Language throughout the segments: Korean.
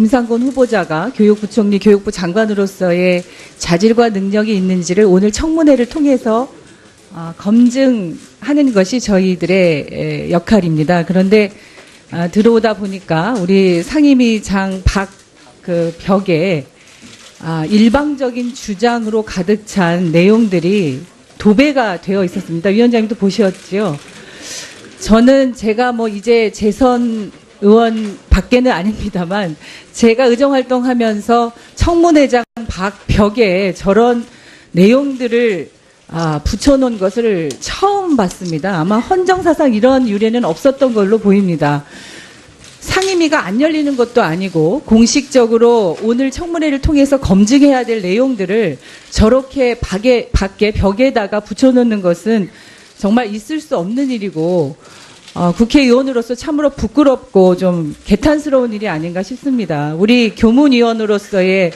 김상곤 후보자가 교육부총리, 교육부 장관으로서의 자질과 능력이 있는지를 오늘 청문회를 통해서 아, 검증하는 것이 저희들의 에, 역할입니다. 그런데 아, 들어오다 보니까 우리 상임위장 박 그 벽에 아, 일방적인 주장으로 가득 찬 내용들이 도배가 되어 있었습니다. 위원장님도 보셨지요? 저는 제가 뭐 이제 재선 의원 밖에는 아닙니다만 제가 의정 활동하면서 청문회장 밖 벽에 저런 내용들을 아, 붙여놓은 것을 처음 봤습니다. 아마 헌정사상 이런 유례는 없었던 걸로 보입니다. 상임위가 안 열리는 것도 아니고 공식적으로 오늘 청문회를 통해서 검증해야 될 내용들을 저렇게 밖에, 밖에 벽에다가 붙여놓는 것은 정말 있을 수 없는 일이고 어, 국회의원으로서 참으로 부끄럽고 좀 개탄스러운 일이 아닌가 싶습니다. 우리 교문위원으로서의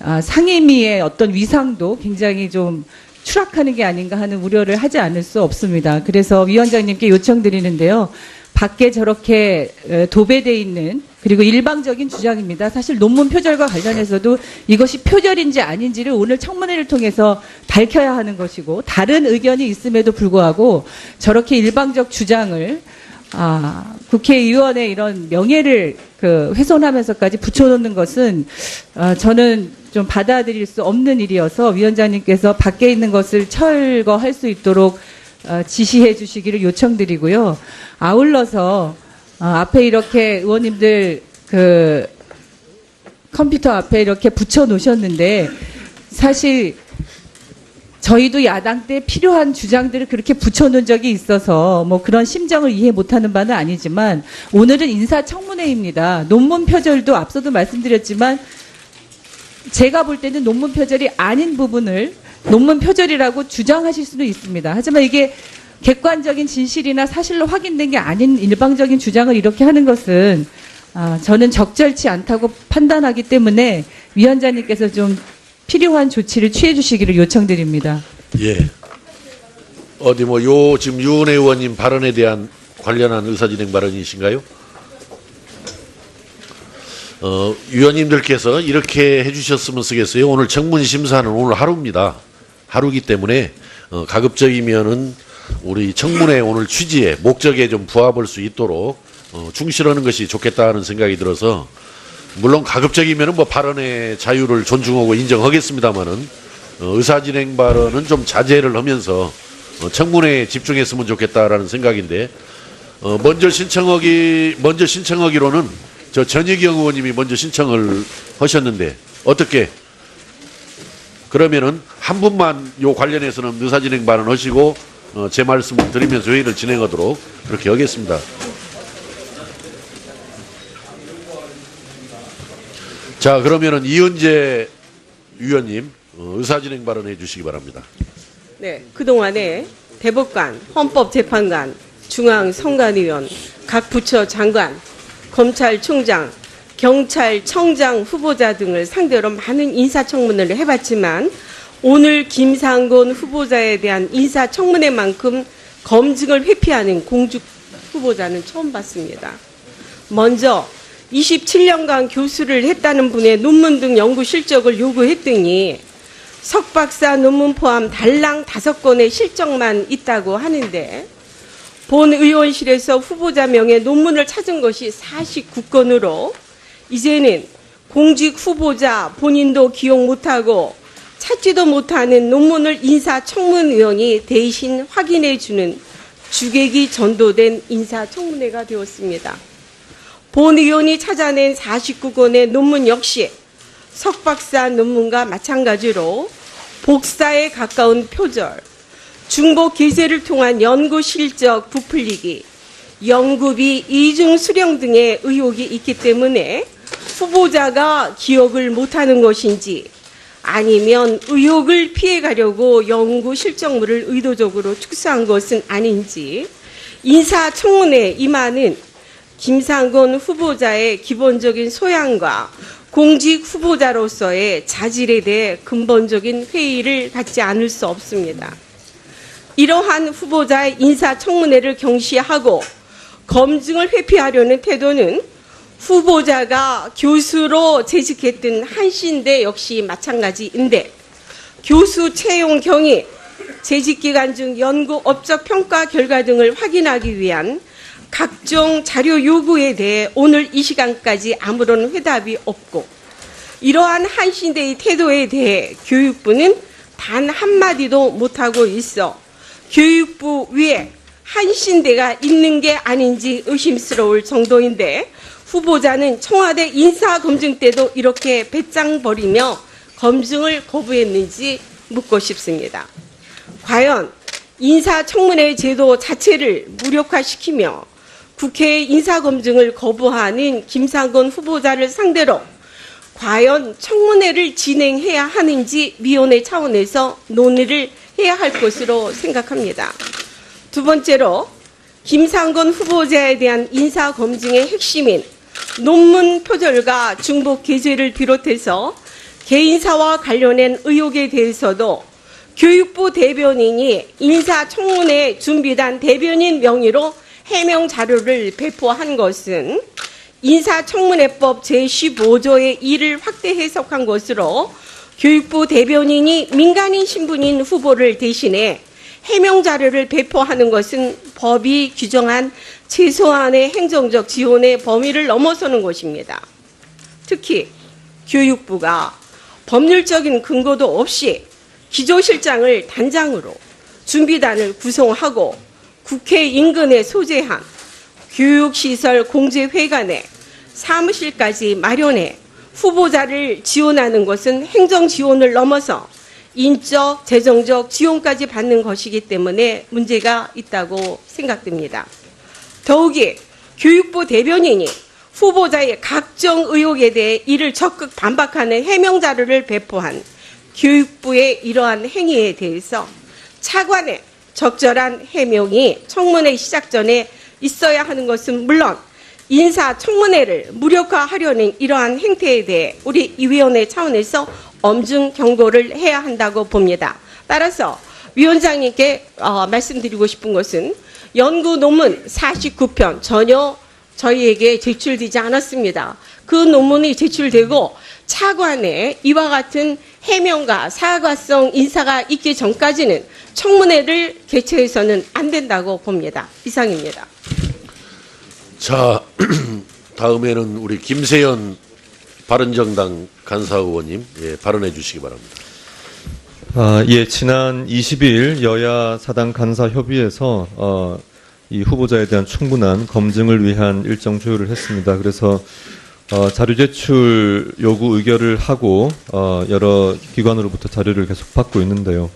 아, 상임위의 어떤 위상도 굉장히 좀 추락하는 게 아닌가 하는 우려를 하지 않을 수 없습니다. 그래서 위원장님께 요청드리는데요. 밖에 저렇게 에, 도배돼 있는 그리고 일방적인 주장입니다. 사실 논문 표절과 관련해서도 이것이 표절인지 아닌지를 오늘 청문회를 통해서 밝혀야 하는 것이고 다른 의견이 있음에도 불구하고 저렇게 일방적 주장을 아, 국회의원의 이런 명예를 그 훼손하면서까지 붙여놓는 것은 아, 저는 좀 받아들일 수 없는 일이어서 위원장님께서 밖에 있는 것을 철거할 수 있도록 어, 지시해 주시기를 요청드리고요. 아울러서 어, 앞에 이렇게 의원님들 그 컴퓨터 앞에 이렇게 붙여 놓으셨는데 사실 저희도 야당 때 필요한 주장들을 그렇게 붙여놓은 적이 있어서 뭐 그런 심정을 이해 못하는 바는 아니지만 오늘은 인사청문회입니다. 논문 표절도 앞서도 말씀드렸지만 제가 볼 때는 논문 표절이 아닌 부분을 논문 표절이라고 주장하실 수도 있습니다. 하지만 이게 객관적인 진실이나 사실로 확인된 게 아닌 일방적인 주장을 이렇게 하는 것은 아, 저는 적절치 않다고 판단하기 때문에 위원장님께서 좀 필요한 조치를 취해 주시기를 요청드립니다. 예. 어디 뭐 요 지금 유은혜 의원님 발언에 대한 관련한 의사진행 발언이신가요? 어, 위원님들께서 이렇게 해주셨으면 쓰겠어요. 오늘 청문 심사는 오늘 하루입니다. 하루기 때문에 어, 가급적이면은 우리 청문회 오늘 취지에 목적에 좀 부합할 수 있도록 어, 충실하는 것이 좋겠다는 생각이 들어서 물론 가급적이면은 뭐 발언의 자유를 존중하고 인정하겠습니다만은 어, 의사진행 발언은 좀 자제를 하면서 어, 청문회에 집중했으면 좋겠다라는 생각인데 어, 먼저 신청하기 먼저 신청하기로는 저 전희경 의원님이 먼저 신청을 하셨는데 어떻게 그러면은 한 분만 요 관련해서는 의사진행 발언하시고 어, 제 말씀을 드리면서 회의를 진행하도록 그렇게 하겠습니다. 자 그러면은 이은재 위원님 어, 의사진행 발언해 주시기 바랍니다. 네, 그동안에 대법관, 헌법재판관, 중앙선관위원, 각 부처 장관, 검찰총장, 경찰청장 후보자 등을 상대로 많은 인사청문회를 해봤지만 오늘 김상곤 후보자에 대한 인사청문회만큼 검증을 회피하는 공직 후보자는 처음 봤습니다. 먼저 27년간 교수를 했다는 분의 논문 등 연구 실적을 요구했더니 석박사 논문 포함 달랑 다섯 건의 실적만 있다고 하는데 본 의원실에서 후보자 명의 논문을 찾은 것이 49건으로 이제는 공직 후보자 본인도 기억 못하고 찾지도 못하는 논문을 인사청문위원이 대신 확인해 주는 주객이 전도된 인사청문회가 되었습니다. 본 의원이 찾아낸 49건의 논문 역시 석박사 논문과 마찬가지로 복사에 가까운 표절, 중복 기세를 통한 연구 실적 부풀리기, 연구비 이중 수령 등의 의혹이 있기 때문에 후보자가 기억을 못하는 것인지 아니면 의혹을 피해가려고 연구 실적물을 의도적으로 축소한 것은 아닌지 인사청문회 임하는 김상곤 후보자의 기본적인 소양과 공직 후보자로서의 자질에 대해 근본적인 회의를 갖지 않을 수 없습니다. 이러한 후보자의 인사청문회를 경시하고 검증을 회피하려는 태도는 후보자가 교수로 재직했던 한신대 역시 마찬가지인데 교수 채용 경위, 재직 기간 중 연구 업적 평가 결과 등을 확인하기 위한 각종 자료 요구에 대해 오늘 이 시간까지 아무런 회답이 없고 이러한 한신대의 태도에 대해 교육부는 단 한마디도 못하고 있어 교육부 위에 한신대가 있는 게 아닌지 의심스러울 정도인데 후보자는 청와대 인사검증 때도 이렇게 배짱 버리며 검증을 거부했는지 묻고 싶습니다. 과연 인사청문회 제도 자체를 무력화시키며 국회 인사검증을 거부하는 김상곤 후보자를 상대로 과연 청문회를 진행해야 하는지 위원회 차원에서 논의를 해야 할 것으로 생각합니다. 두 번째로 김상곤 후보자에 대한 인사검증의 핵심인 논문 표절과 중복 게재를 비롯해서 개인사와 관련된 의혹에 대해서도 교육부 대변인이 인사청문회 준비단 대변인 명의로 해명 자료를 배포한 것은 인사청문회법 제15조의 이를 확대 해석한 것으로 교육부 대변인이 민간인 신분인 후보를 대신해 해명 자료를 배포하는 것은 법이 규정한 최소한의 행정적 지원의 범위를 넘어서는 것입니다. 특히 교육부가 법률적인 근거도 없이 기조실장을 단장으로 준비단을 구성하고 국회 인근에 소재한 교육시설 공제회관에 사무실까지 마련해 후보자를 지원하는 것은 행정 지원을 넘어서 인적, 재정적 지원까지 받는 것이기 때문에 문제가 있다고 생각됩니다. 더욱이 교육부 대변인이 후보자의 각종 의혹에 대해 이를 적극 반박하는 해명 자료를 배포한 교육부의 이러한 행위에 대해서 차관의 적절한 해명이 청문회 시작 전에 있어야 하는 것은 물론 인사 청문회를 무력화하려는 이러한 행태에 대해 우리 이 위원회 차원에서 엄중 경고를 해야 한다고 봅니다. 따라서 위원장님께 어, 말씀드리고 싶은 것은 연구 논문 49편 전혀 저희에게 제출되지 않았습니다. 그 논문이 제출되고 차관에 이와 같은 해명과 사과성 인사가 있기 전까지는 청문회를 개최해서는 안 된다고 봅니다. 이상입니다. 자, 다음에는 우리 김세연 바른정당 간사 의원님 예, 발언해 주시기 바랍니다. 아, 예, 지난 20일 여야 사당 간사 협의에서 어, 이 후보자에 대한 충분한 검증을 위한 일정 조율을 했습니다. 그래서 어, 자료 제출 요구 의결을 하고 어, 여러 기관으로부터 자료를 계속 받고 있는데요.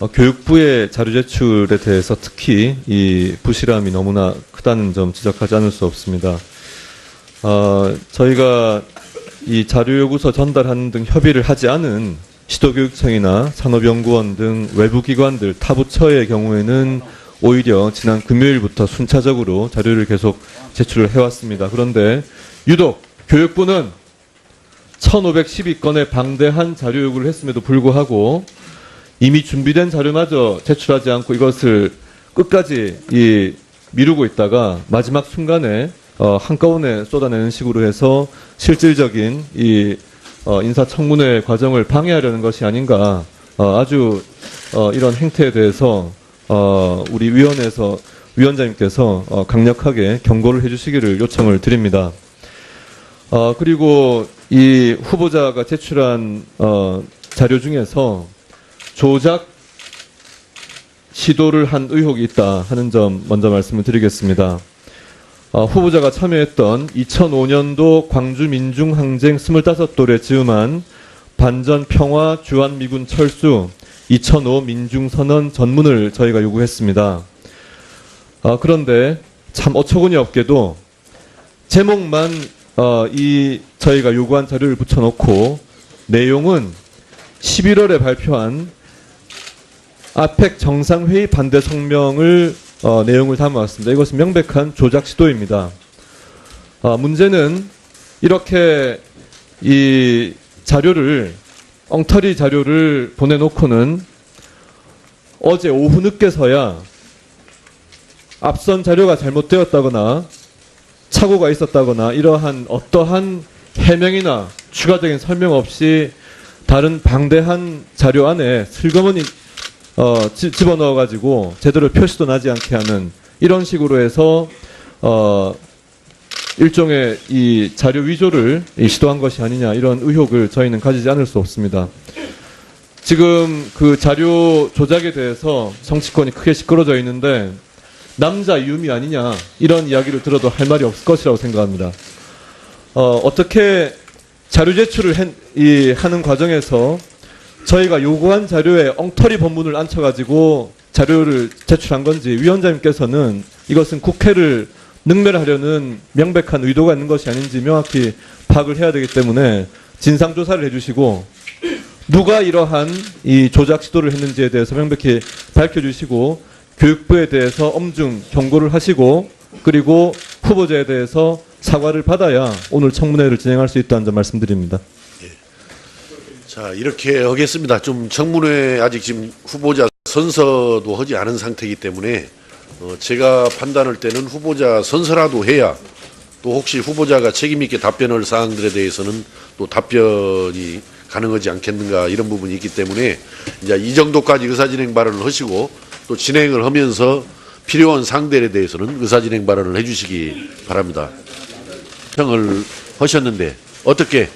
어, 교육부의 자료 제출에 대해서 특히 이 부실함이 너무나 크다는 점 지적하지 않을 수 없습니다. 어, 저희가 이 자료 요구서 전달하는 등 협의를 하지 않은 시도교육청이나 산업연구원 등 외부 기관들 타 부처의 경우에는 오히려 지난 금요일부터 순차적으로 자료를 계속 제출을 해왔습니다. 그런데 유독 교육부는 1512건의 방대한 자료 요구를 했음에도 불구하고 이미 준비된 자료마저 제출하지 않고 이것을 끝까지 이 미루고 있다가 마지막 순간에 어, 한꺼번에 쏟아내는 식으로 해서 실질적인 이 어, 인사청문회 과정을 방해하려는 것이 아닌가 어, 아주 어, 이런 행태에 대해서 어, 우리 위원회에서 위원장님께서 어, 강력하게 경고를 해주시기를 요청을 드립니다. 어, 그리고 이 후보자가 제출한 어, 자료 중에서 조작 시도를 한 의혹이 있다 하는 점 먼저 말씀을 드리겠습니다. 어, 후보자가 참여했던 2005년도 광주 민중항쟁 25돌에 즈음한 반전 평화 주한미군 철수 2005 민중선언 전문을 저희가 요구했습니다. 어, 그런데 참 어처구니 없게도 제목만 어, 이 저희가 요구한 자료를 붙여놓고 내용은 11월에 발표한 아펙 정상회의 반대 성명을 어, 내용을 담아왔습니다. 이것은 명백한 조작 시도입니다. 어, 문제는 이렇게 이 자료를 엉터리 자료를 보내놓고는 어제 오후 늦게서야 앞선 자료가 잘못되었다거나 착오가 있었다거나 이러한 어떠한 해명이나 추가적인 설명 없이 다른 방대한 자료 안에 슬그머니 어, 지- 집어넣어가지고 제대로 표시도 나지 않게 하는 이런 식으로 해서 어, 일종의 이 자료 위조를 이 시도한 것이 아니냐 이런 의혹을 저희는 가지지 않을 수 없습니다. 지금 그 자료 조작에 대해서 정치권이 크게 시끄러져 있는데 남자 유미 아니냐 이런 이야기를 들어도 할 말이 없을 것이라고 생각합니다. 어, 어떻게 자료 제출을 한- 이, 하는 과정에서 저희가 요구한 자료에 엉터리 본문을 앉혀가지고 자료를 제출한 건지 위원장님께서는 이것은 국회를 능멸하려는 명백한 의도가 있는 것이 아닌지 명확히 파악을 해야 되기 때문에 진상조사를 해주시고 누가 이러한 이 조작 시도를 했는지에 대해서 명백히 밝혀주시고 교육부에 대해서 엄중 경고를 하시고 그리고 후보자에 대해서 사과를 받아야 오늘 청문회를 진행할 수 있다는 점 말씀드립니다. 자, 이렇게 하겠습니다. 좀 청문회 아직 지금 후보자 선서도 하지 않은 상태이기 때문에 어, 제가 판단할 때는 후보자 선서라도 해야 또 혹시 후보자가 책임 있게 답변할 사항들에 대해서는 또 답변이 가능하지 않겠는가 이런 부분이 있기 때문에 이제 이 정도까지 의사진행 발언을 하시고 또 진행을 하면서 필요한 상대에 대해서는 의사진행 발언을 해주시기 바랍니다. 평을 하셨는데 어떻게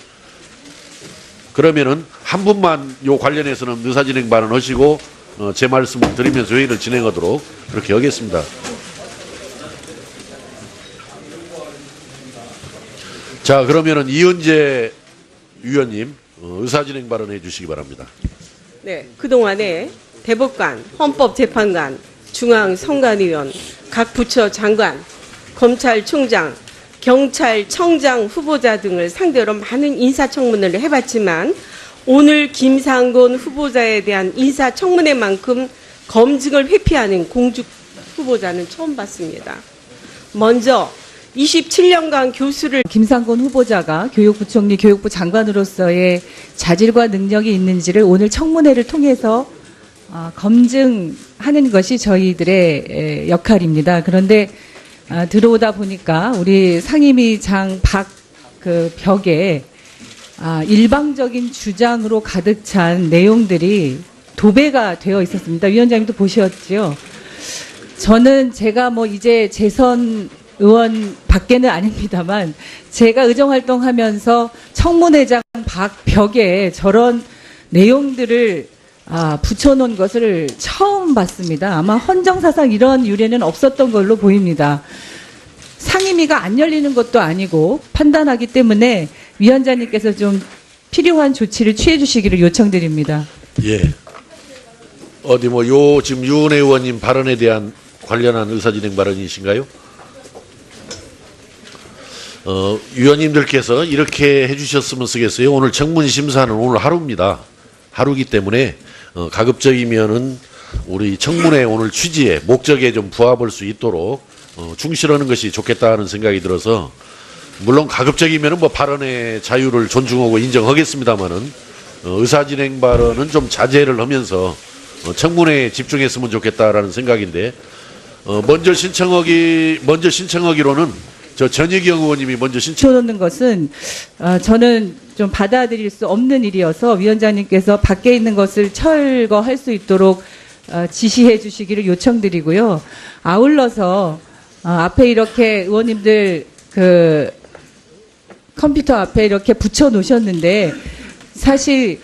그러면은 한 분만 요 관련해서는 의사진행 발언하시고 어, 제 말씀을 드리면서 회의를 진행하도록 그렇게 하겠습니다. 자 그러면은 이은재 위원님 어, 의사진행 발언해 주시기 바랍니다. 네, 그동안에 대법관, 헌법재판관, 중앙선관위원, 각 부처 장관, 검찰총장, 경찰청장 후보자 등을 상대로 많은 인사청문회를 해봤지만 오늘 김상곤 후보자에 대한 인사청문회만큼 검증을 회피하는 공직 후보자는 처음 봤습니다. 먼저 27년간 교수를 김상곤 후보자가 교육부총리, 교육부 장관으로서의 자질과 능력이 있는지를 오늘 청문회를 통해서 아, 검증하는 것이 저희들의 에, 역할입니다. 그런데 아, 들어오다 보니까 우리 상임위 장 박 그 벽에 아, 일방적인 주장으로 가득 찬 내용들이 도배가 되어 있었습니다. 위원장님도 보셨지요? 저는 제가 뭐 이제 재선 의원 밖에는 아닙니다만 제가 의정 활동하면서 청문회장 박 벽에 저런 내용들을 아, 붙여놓은 것을 처음 봤습니다. 아마 헌정사상 이런 유례는 없었던 걸로 보입니다. 상임위가 안 열리는 것도 아니고 판단하기 때문에 위원장님께서 좀 필요한 조치를 취해 주시기를 요청드립니다. 예. 어디 뭐 요 지금 유은혜 의원님 발언에 대한 관련한 의사진행 발언이신가요? 어, 위원님들께서 이렇게 해주셨으면 쓰겠어요. 오늘 청문 심사는 오늘 하루입니다. 하루기 때문에 어, 가급적이면은 우리 청문회 오늘 취지에 목적에 좀 부합할 수 있도록 어, 충실하는 것이 좋겠다는 생각이 들어서 물론 가급적이면은 뭐 발언의 자유를 존중하고 인정하겠습니다만은 어, 의사 진행 발언은 좀 자제를 하면서 어, 청문회에 집중했으면 좋겠다라는 생각인데 어, 먼저 신청하기 먼저 신청하기로는 저 전희경 의원님이 먼저 신청. 붙여놓는 것은 어, 저는 좀 받아들일 수 없는 일이어서 위원장님께서 밖에 있는 것을 철거할 수 있도록 어, 지시해 주시기를 요청드리고요. 아울러서 어, 앞에 이렇게 의원님들 그 컴퓨터 앞에 이렇게 붙여 놓으셨는데 사실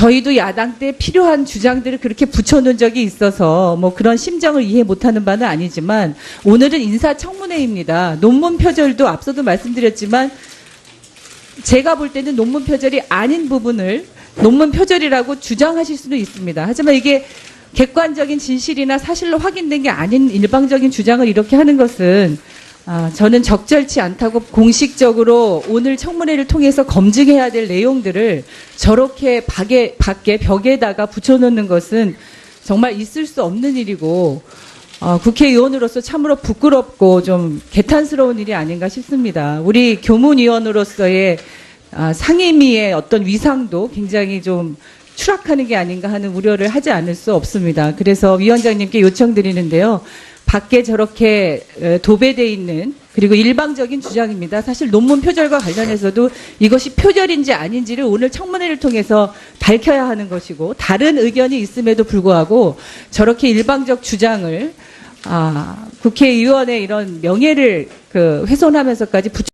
저희도 야당 때 필요한 주장들을 그렇게 붙여놓은 적이 있어서 뭐 그런 심정을 이해 못하는 바는 아니지만 오늘은 인사청문회입니다. 논문 표절도 앞서도 말씀드렸지만 제가 볼 때는 논문 표절이 아닌 부분을 논문 표절이라고 주장하실 수도 있습니다. 하지만 이게 객관적인 진실이나 사실로 확인된 게 아닌 일방적인 주장을 이렇게 하는 것은 아, 저는 적절치 않다고 공식적으로 오늘 청문회를 통해서 검증해야 될 내용들을 저렇게 밖에, 밖에 벽에다가 붙여놓는 것은 정말 있을 수 없는 일이고 어, 국회의원으로서 참으로 부끄럽고 좀 개탄스러운 일이 아닌가 싶습니다. 우리 교문위원으로서의 아, 상임위의 어떤 위상도 굉장히 좀 추락하는 게 아닌가 하는 우려를 하지 않을 수 없습니다. 그래서 위원장님께 요청드리는데요. 밖에 저렇게 에, 도배돼 있는 그리고 일방적인 주장입니다. 사실 논문 표절과 관련해서도 이것이 표절인지 아닌지를 오늘 청문회를 통해서 밝혀야 하는 것이고 다른 의견이 있음에도 불구하고 저렇게 일방적 주장을 아, 국회의원의 이런 명예를 그 훼손하면서까지 부추